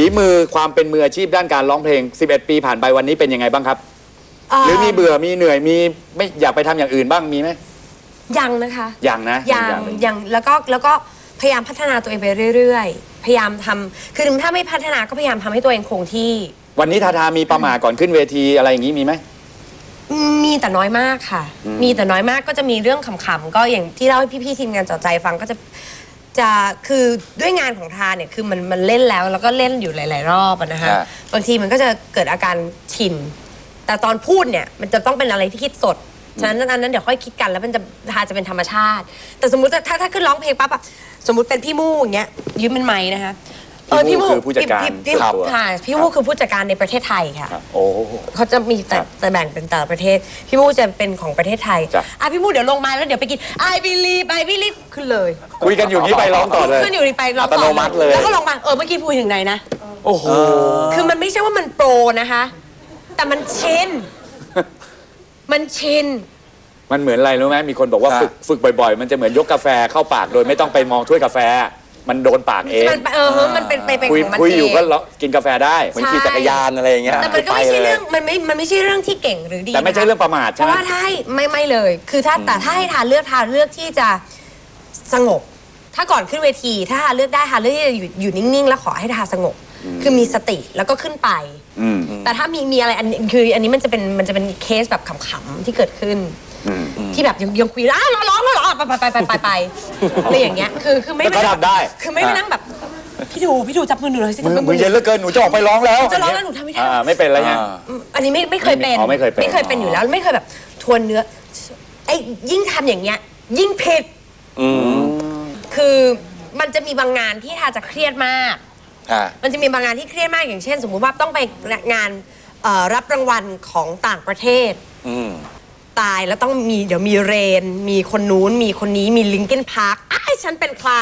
ฝีมือความเป็นมืออาชีพด้านการร้องเพลง 11 ปีผ่านไปวันนี้เป็นยังไงบ้างครับ หรือมีเบื่อมีเหนื่อยมีไม่อยากไปทำอย่างอื่นบ้างมีไหมยังนะคะยังนะยังหนึ่ยัง แล้วก็ แล้วก็พยายามพัฒนาตัวเองไปเรื่อยๆ พยายามทำคือถึงถ้าไม่พัฒนาก็พยายามทำให้ตัวเองคงที่ วันนี้ทาทามีประมาก่อนขึ้นเวทีอะไรอย่างนี้มีไหม มีแต่น้อยมากค่ะ มีแต่น้อยมากก็จะมีเรื่องขำๆ ก็อย่างที่เล่าให้พี่ๆทีมงานจอใจฟังก็จะ จะคือด้วยงานของทาเนี่ยคือมันมันเล่นแล้วแล้วก็เล่นอยู่หลาย ๆ รอบอะนะคะครับ บางทีมันก็จะเกิดอาการชิน แต่ตอนพูดเนี่ยมันจะต้องเป็นอะไรที่คิดสด ฉะนั้นอันนั้นเดี๋ยวค่อยคิดกันแล้วมันจะทาจะเป็นธรรมชาติ แต่สมมุติถ้าถ้าขึ้นร้องเพลงปั๊บอะสมมุติเป็นพี่มู่อย่างเงี้ยยืมเป็นไม้นะคะ พี่มู่คือผู้จัดการพี่พี่ครับค่ะพี่มู่คือผู้จัดการในประเทศไทยค่ะครับโอ้เขาจะมีแต่ครับแต่แบ่งเป็นแต่ละประเทศ พี่มูจะเป็นของประเทศไทยจ้ะอะพี่มูเดี๋ยวลงมาแล้วเดี๋ยวไปกิน I believe I believe ขึ้นเลย คุยกันอยู่นี้ไปร้องต่อเลยขึ้นอยู่ในไปร้องอัตโนมัติเลยแล้วก็ลงมาเออเมื่อกี้พูดถึงไหนนะโอ้โหคือมันไม่ใช่ว่ามันโปรนะคะ แต่มันชินมันชินมันเหมือนอะไรรู้ไหมมีคนบอกว่าครับฝึกฝึกบ่อยๆ มันจะเหมือนยกกาแฟเข้าปากโดยไม่ต้องไปมองถ้วยกาแฟ มันโดนปากเองมันเออเฮ้ยมันเป็นไปเป็นคุยของมันคุยเออยู่ง ก็เลาะกินกาแฟได้ เหมือนขี่จักรยานอะไรอย่างเงี้ยแต่มันก็ไม่ปใช่ลยเรื่องมันไม่ มันไม่ใช่เรื่องที่เก่งหรือดีแต่ไม่ใช่นะคะเรื่องประมาทเพใช่ราะไหมว่าถ้าให้ไม่ไม่เลย คือถ้าแต่ถ้าให้ทานเลือกทานเลือกที่จะสงบ ถ้าก่อนขึ้นเวที ถ้าทานเลือกได้ทานเลือกที่จะอยู่อยู่นิ่งๆ แล้วขอให้ทานสงบ คือมีสติแล้วก็ขึ้นไป อืม แต่ถ้ามีมีอะไรอันคืออันนี้มันจะเป็นมันจะเป็นเคสแบบขำๆที่เกิดขึ้นอืม ที่แบบยังยังคุยอ้าวร้องแล้วเหรอไปไปไปไปไปไปอะไรอย่างเงี้ยคือคือไม่แต่ก็ทำได้ คือไม่ไปนั่งแบบพี่ดูพี่ดูจับมือหนูเลยสิมือจับมือเย็นเหลือเกินหนูจะออกไปร้องแล้วจะร้องแล้วหนูทำไม่ได้อ่าไม่เป็นไรไงอ่าอันนี้ไม่ไม่เคยเป็นอ๋อไม่เคยเป็นไม่เคยเป็นอยู่แล้วไม่เคยแบบทวนเนื้อไอ้ยิ่งทำอย่างเงี้ย ยิ่งผิดอืมคือมันจะมีบางงานที่ทาจะเครียดมากค่ะมันจะมีบางงานที่เครียดมากอย่างเช่น สมมุติว่าต้องไปงานเอ่อรับรางวัลของต่างประเทศอืม ตายแล้วต้องมีเดี๋ยวมีเรน มีคนนู้น มีคนนี้มีลิงเกนพาร์คอ้ายฉันเป็นใคร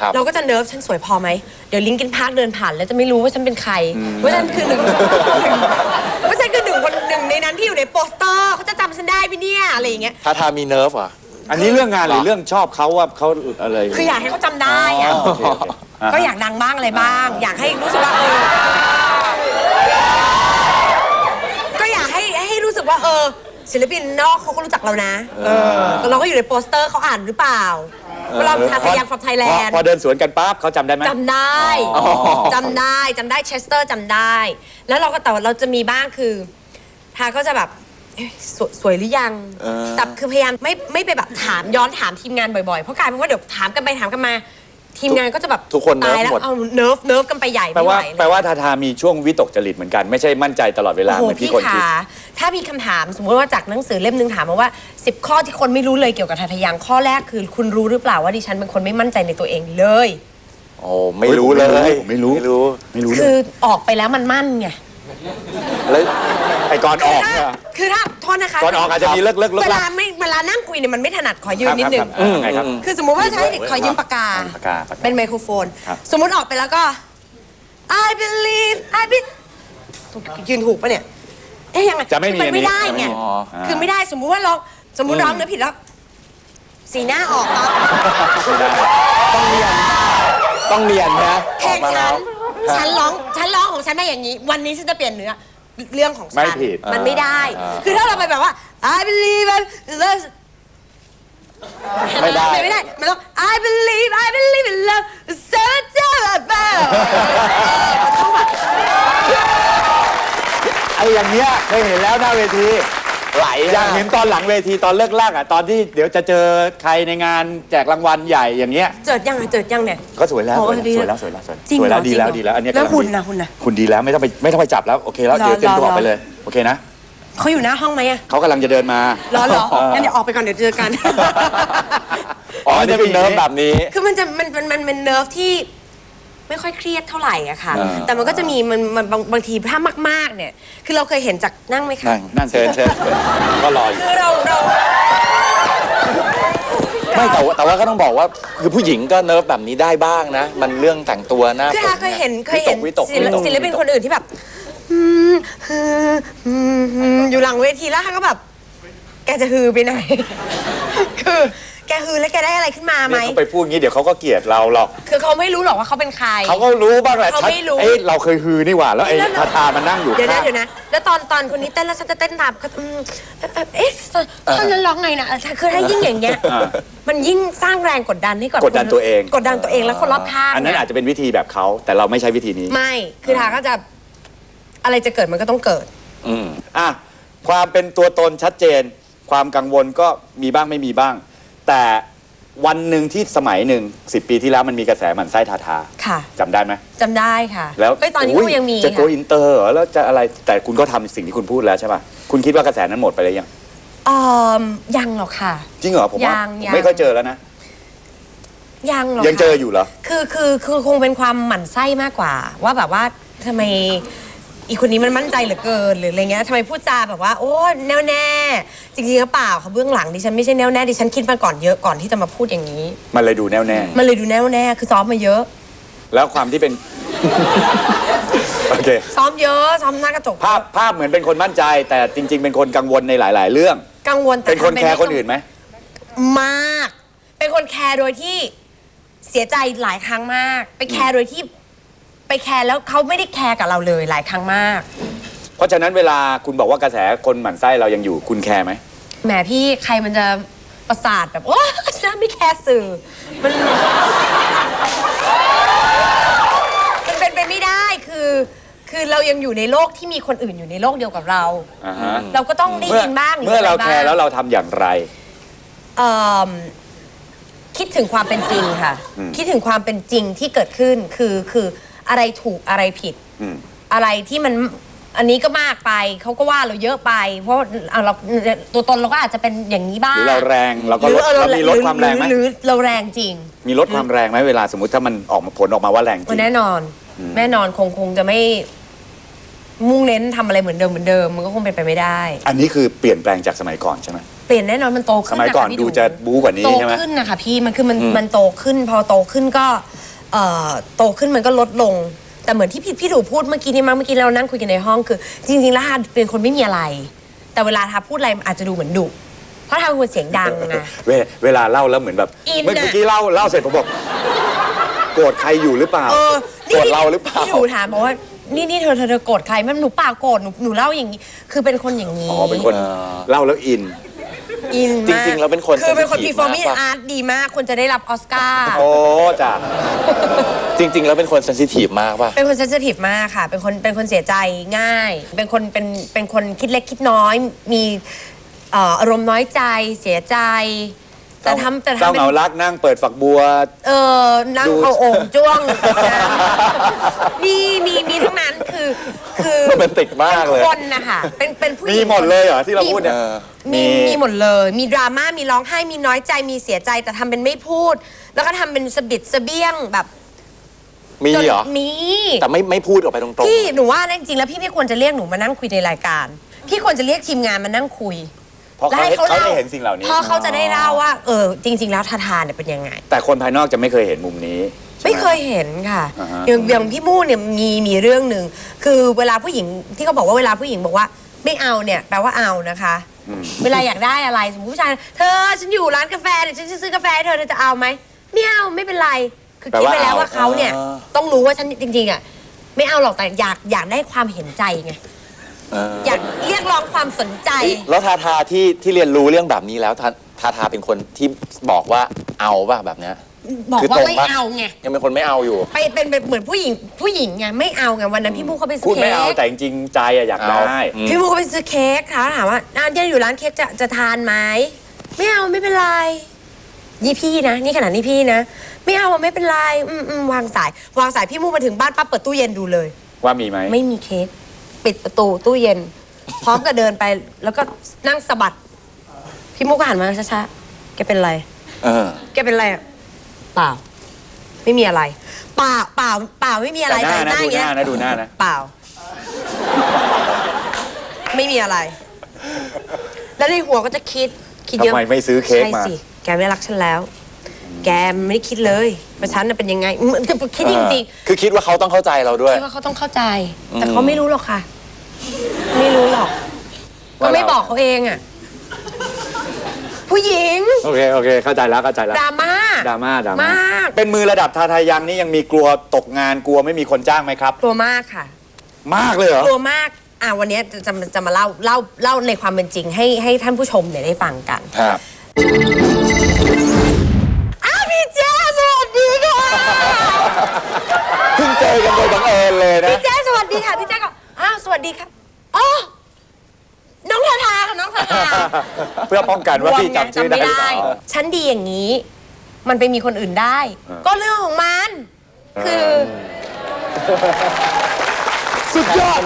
ครับเราก็จะเนิร์ฟฉันสวยพอไหม เดี๋ยวลิงเกนพาร์คเดินผ่านแล้วจะไม่รู้ว่าฉันเป็นใครว่าฉันคือหนึ่งว่าฉันคือหนึ่งคนหนึ่งในนั้นที่อยู่ในโปสเตอร์เขาจะจำฉันได้ไหมเนี่ยอะไรอย่างเงี้ย ถ้าทามีเนิร์ฟเหรอะ อันนี้เรื่องงานหรือเรื่องชอบเขาว่าเขาอะไรคืออยากให้เขาจำได้อะโอเคโอเคอ่าก็อยากดังบ้างอะไรบ้าง อยากให้รู้สึกว่าเออ ก็อยากให้ให้รู้สึกว่าเออ ศิลปินนอกเขาก็รู้จักเรานะเออเราก็อยู่ในโปสเตอร์เขาอ่านหรือเปล่าเราทาทายังฟอร์ไทยแลพอนด์พอเดินสวนกันปั๊บเขาจำได้ไหมจำได้จำได้จำได้เชสเตอร์จำได้ แล้วเราก็แต่ว่าเราจะมีบ้างคือทาก็จะแบบเอ๊ะสวยสวยหรือยังเออแต่คือพยายามไม่ไม่ไปแบบถามย้อนถามทีมงานบ่อยๆ เพราะกลายเป็นว่าเดี๋ยวถามกันไปถามกันมา ทีมงานก็จะแบบทุกคนเนิร์ฟตายแล้วหมด เอาเนิร์ฟเนิร์ฟกันไปใหญ่แปลไม่ไหว่าวเลย แปลว่าทาทามีช่วงวิตกจริตเหมือนกันไม่ใช่มั่นใจตลอดเวลาโอ้เหโหมือนที่พี่คนคิดขาถ้ามีคำถามสมมติว่าจากหนังสือเล่มหนึงถามมาว่า 10 ข้อที่คนไม่รู้เลยเกี่ยวกับทาทายังข้อแรกคือคุณรู้หรือเปล่าว่าดิฉันเป็นคนไม่มั่นใจในตัวเองเลย โอ้ไม่รู้เลยผมไม่รู้ ไม่รู้ ไม่รู้เลคือยออกไปแล้วมันมั่นไง แล้วไอ้ก่อนอคืออกถ้าเนี่ย คือถ้าโทษนะคะก่อนออกอาจจะมีเลิกเลิกเลิก เวลัลากไม่เวลานั่งคุยเนี่ยมันไม่ถนัดขอยืมนิดนึง ครับครับครับไงครับ คือสมมุติว่าใช้ขอยืมปากกา ปากกาปากกาเป็นไมโครโฟน ครับ สมมุติออกไปแล้วก็ I believe I be ยืนถูกปะเนี่ย เอ๊ยยังไงจะไม่มีนอันนี้ไม่ได้ไงอ๋อคือไม่ได้สมมุติว่าร้องสมมุติร้องเนื้อผิดแล้ว สีหน้าออกปั๊บไม่ได้ ต้องเนียนต้องเนียนนะเพลงออกมาฉัแล้นวฉันร้อง ฉันร้องของฉันมาอย่างนี้ วันนี้ฉันจะเปลี่ยนเนื้อ เรื่องของฉัไม่นผิดมันไม่ได้ อ่า คือถ้าเราไปแบบว่า I believe I love ไม่ได้ ไม่ได้มันต้อง I believe I believe in love so terrible มันต้องแบบไอ้อย่างเนี้ยเคยเห็นแล้วหน้าเวที ไหลอยากเห็นตอนหลังเวทีตอนเลิกลากอะตอนที่เดี๋ยวจะเจอใครในงานแจกรางวัลใหญ่อย่างเงี้ย เจิดยังอะเจิดยังเนี่ย ก็สวยแล้วโอ้สวยแล้วดีสวยแล้วสวยแล้วสวยจริงสวยแล้วเหรอดีแล้วจริงเหรอดีแล้วอันเนี้ยแล้วกำงคุณดีนะคุณนะคุณดีแล้วไม่ต้องไปไม่ต้องไปจับแล้วโอเคแล้วรอเดี๋ยวเตรียมตัวรอออกไปเลยโอเคนะเขาอยู่หน้าห้องไหมอะเขากำลังจะเดินมารอเหรอเอองั้นเดี๋ยวออกไปก่อนเดี๋ยวเจอกัน อ๋อนี่เป็นเนิร์ฟแบบนี้ คือมันจะมันมันมันเป็นเนิร์ฟที่ ไม่ค่อยเครียดเท่าไหร่อะค่ะ อ่า แต่มันก็จะมีมันมันบางบางทีถ้ามาก ๆ เนี่ย คือเราเคยเห็นจากนั่งไหมคะนั่งนั่นเชิญเชิญเชิญก็รออยู่ คือเราเรา ไม่แต่ว่าแต่ว่าก็ต้องบอกว่าคือผู้หญิงก็เนิร์ฟแบบนี้ได้บ้างนะ มันเรื่องแต่งตัวนะคือฮาเคยเห็นเคยเห็นวิตกศิลวิตก ศิลปินคนอื่นที่แบบอืมฮืออืมฮืออยู่หลังเวทีแล้วฮาก็แบบ แกจะฮือไปไหน คือ แกแกฮือแล้วแกได้อะไรขึ้นมาไหมเนี่ยเขาไปพูดงี้เดี๋ยวเขาก็เกลียดเราหรอกคือเขาไม่รู้หรอกว่าเขาเป็นใคร เขาก็รู้บ้างแหละเขาไม่รู้ เอ้ยเราเคยฮือนี่หว่าแล้วไอ้แล้วทาทามันนั่งอยู่เดี๋ยวนะข้าง เดี๋ยวนะ แล้วตอนตอนคนนี้เต้นแล้วฉันจะเต้นตามก็อืมเอ่อเอ๊ะท่อนนั้นร้องไงนะคือถ้ายิ่งอย่างเงี้ยอ่า มันยิ่งสร้างแรงกดดันให้กับกดดันตัวเองกดดันตัวเองแล้วคนรอบข้างอันนั้นอาจจะเป็นวิธีแบบเขาแต่เราไม่ใช้วิธีนี้ ไม่คือทาก็จะอะไรจะเกิดมันก็ต้องเกิด อืมอะความเป็นตัวตนชัดเจน ความกังวลก็มีบ้างไม่มีบ้าง แต่วันหนึ่งที่สมัยหนึ่งสิปีที่แล้วมันมีกระแสหมันไส้ทาทาค่ะจำได้ไหมจำได้ค่ะแล้วเอ้ยตอนนี้อุ๊ก็ยังมีจะโกค่ะอินเตอร์เหรอแล้วจะอะไรแต่คุณก็ทำสิ่งที่คุณพูดแล้วใช่ป่ะคุณคิดว่ากระแสนั้นหมดไปแล้วยังเออยังหรอกค่ะ จริงเหรอผมว่ายังผมยัง ไม่ค่อยเจอแล้วนะยังหรอกยังเจอค่ะ อยู่เหรอ คือคือคือคงเป็นความหมั่นไส้มากกว่า ว่าแบบว่าทำไม อีคนนี้มันมั่นใจเหลือเกินหรืออะไรเงี้ยทำไมพูดจาแบบว่า โอ้แน่วแน่จริงๆก็เปล่าค่ะเบื้องหลังดิฉันไม่ใช่แน่วแน่ดิฉันคิดมาก่อนเยอะก่อนที่จะมาพูดอย่างนี้ มันเลยดูแน่วแน่ มันเลยดูแน่วแน่คือซ้อมมาเยอะ แล้วความที่เป็นโอเคซ้อมเยอะซ้อมหน้ากระจกภาพภาพเหมือนเป็นคนมั่นใจ แต่จริง ๆ เป็นคนกังวลในหลาย ๆ เรื่อง กังวลแต่เป็นคนทำแคร์ไม่คนอื่นไหมมาก เป็นคนแคร์โดยที่เสียใจหลายครั้งมาก ไปแคร์โดยที่ ไปแคร์แล้วเขาไม่ได้แคร์กับเราเลยหลายครั้งมาก เพราะฉะนั้นเวลาคุณบอกว่ากระแสคนหมั่นไส้เรายังอยู่คุณแคร์ไหมแหมพี่ใครมันจะประสาทแบบโอ้ฉันไม่แคร์สื่อ มันมันเป็นไปไม่ได้คือ คือเรายังอยู่ในโลกที่มีคนอื่นอยู่ในโลกเดียวกับเรา อ่าฮะเราก็ต้องได้เมื่อยินบ้างหเมื่อเราะไบ้ง แคร์แล้วเราทำอย่างไร เอิ่มคิดถึงความเป็นจริงค่ะอืมคิดถึงความเป็นจริงที่เกิดขึ้นคือคือ อะไรถูกอะไรผิด อืม อะไรที่มันอันนี้ก็มากไปเขาก็ว่าเราเยอะไป เพราะเอาเราตัวตนเราก็อาจจะเป็นอย่างนี้บ้างหรือเราแรงเราก็ลดหออเรามีลดความแรงไหมหรือเราแรงจริง มีลดความแรงไหมเวลาสมมติถ้ามันออกมาผลออกมาว่าแรงจริง แน่นอนแน่นอนคงคงจะไม่ มุ่งเน้นทำอะไรเหมือนเดิมเหมือนเดิม มันก็คงเป็นไปไม่ได้ อันนี้คือเปลี่ยนแปลงจากสมัยก่อนใช่ไหมเปลี่ยนแน่นอนมันโตสขึ้นมัยนะก่อนพี่ดูจะบู๊กว่านี้โตใช่ไหม ขึ้นนะคะพี่มันคือมันอืม มันโตขึ้น พอโตขึ้นก็เอ่อ โตขึ้นมันก็ลดลง แต่เหมือนที่พี่พี่ดูพูดเมื่อกี้นี่มั้งเมื่อกี้เรานั่งคุยกันในห้องคือ จริงๆแล้วฮาเป็นคนไม่มีอะไร แต่เวลาทาพูดอะไรมันอาจจะดูเหมือนดุเพราะทาเป็นคนเสียงดังไงเวเวลาเล่าแล้วเหมือนแบบอินเมื่อน่ะกี้เล่าเล่าเสร็จผมบอกโกรธใครอยู่หรือเปล่าเออโกรธเราหรือเปล่า พี่ดูถามบอกว่านี่นี่เธอเธอเธอโกรธใครมันหนูเปล่าโกรธหนูหนูเล่าอย่างนี้ คือเป็นคนอย่างนี้ อ๋อเป็นคนเออเล่าแล้วอิน อินมากจริงๆแล้วเป็นคนคือเป็นคน sensitive พีฟอร์มิมากปะอาร์ตดีมากคนจะได้รับออสการ์ โอ้จ้ะจริง ๆ แล้วเป็นคนเซนซิทีฟมากป่ะ เป็นคนเซนซิทีฟมากค่ะ เป็นคนเป็นคนเสียใจง่าย เป็นคนเป็นเป็นคนคิดเล็กคิดน้อย มีเอ่ออารมณ์น้อยใจ เสียใจ แต่ทำแต่เจ้าทำเป็เหงานรักนั่งเปิดฝักบัว เออนั่งดู เอาโอ่งจ้วงน้ำมีมีมีทั้งนั้นคือคือโรแมนติกมากเลยเป็นคนนะคะเป็นเป็นผู้หญิงมีหมดเลยเหรอที่เราพูดเนี่ย เออ มีมี มีหมดเลย มีดราม่า มีร้องไห้ มีน้อยใจ มีเสียใจ แต่ทำเป็นไม่พูด แล้วก็ทำเป็นสะบิดสะเบี้ยงแบบมีจนเหรอ มีแต่ไม่ไม่พูดออกไปตรงพี่หนูว่านะจริงๆแล้วพี่ไม่ควรจะเรียกหนูมานั่งคุยในรายการ พี่ควรจะเรียกทีมงานมานั่งคุย เพราะเขาแล้วให้เขาล่ได้เห็นสิ่งเหล่านี้ เพราะเขาจะได้เล่าว่า เออ จริง ๆ แล้วทาทาเนี่ยเป็นยังไง แต่คนภายนอกจะไม่เคยเห็นมุมนี้ใช่หไม่เคยเห็นค่ะอ่าฮะอย่างอย่างพี่มู่เนี่ยมีมีเรื่องหนึ่งคือเวลาผู้หญิงที่เขาบอกว่าเวลาผู้หญิงบอกว่า ไม่เอาเนี่ยแปลว่าเอานะคะอืมเวลาอยากได้อะไรสมมติผู้ชายเธอฉันอยู่ร้านกาแฟเนี่ยฉันจะซื้อกาแฟให้เธอเธอจะเอาไหมไม่เอาไม่เป็นไรคือคิดไปแล้วว่าเขาเนี่ยต้องรู้ว่าฉันจริงๆอะไม่เอาหรอกแต่อยากอยากได้ความเห็นใจไงๆเอออยากเรียกร้องความสนใจ แล้วทาทาที่ที่เรียนรู้เรื่องแบบนี้แล้วทาทาทาเป็นคนที่บอกว่าเอาป่ะแบบเนี้ยบอกคือว่าตรงไม่ปะเอาไงยังเป็นคนไม่เอาอยู่ ไปเป็นแบบเหมือนผู้หญิงผู้หญิงไงไม่เอาไงวันนั้นพี่มูเขาไปซื้พูอดไม่เค้เอากแต่จริงๆใจอะอยากเอาได้อืมพี่มูเขาไปซื้อเค้กค่ะถามว่าอะเดี๋ยวอยู่ร้านเค้กจะจะทานไหมไม่เอาไม่เป็นไรนี่พี่นะ นี่ขนาดนี้พี่นะ ไม่เอาอะไม่เป็นไรอืมอืมวางสายวางสายพี่มูมาถึงบ้านปั๊บเปิดตู้เย็นดูเลย ว่ามีไหมไม่มีเค้ก ปิดประตูตู้เย็น พร้อมกับเดินไป แล้วก็นั่งสะบัด พี่มูก็หันมาช้าๆแกเป็นไร เออ แกเป็นไรอะเปล่า ไม่มีอะไร เปล่าเปล่าเปล่าไม่มีอะไรแต่หน้านะแต่ดูอย่งหเงี้น้ายนะดูหน้านะ เปล่า ไม่มีอะไร แล้วในหัวก็จะคิดคิดเยอะทำไมไม่ซื้อเค้กใช่มาสิแกไม่รักฉันแล้ว แกไม่ได้คิดเลยว่าฉันน่ะเป็นยังไงมันจะคิดจริงคือคิดว่าเขาต้องเข้าใจเราๆด้วย คิดว่าเขาต้องเข้าใจ แต่อืมเขาไม่รู้หรอกค่ะ ไม่รู้หรอก ก็ว่าเราไม่บอกเขาเองอะ ผู้หญิงโอเค โอเค เข้าใจแล้วเข้าใจแล้ว ดราม่าดราม่าดราม่ามากเป็นมือระดับทาทายังนี่ยังมีกลัวตกงานกลัวไม่มีคนจ้างไหมครับ กลัวมากค่ะ มากเลยเหรอ กลัวมาก อะวันนี้จะจะจะมาเล่าเล่าเล่าในความเป็นจริงให้ให้ท่านผู้ชมเนี่ยได้ฟังกัน ครับ เอิญเลยนะ พี่แจ๊สสวัสดีค่ะพี่แจ๊ก็อ้าวสวัสดีค่ะอ๋อน้องทาทาค่ะน้องทาทาเพื่อป้องกันว่าพี่จำชื่อได้หรือเปล่า ฉันดีอย่างนี้ มันไปมีคนอื่นได้อ่าก็เรื่องของมัน คือ สุดยอด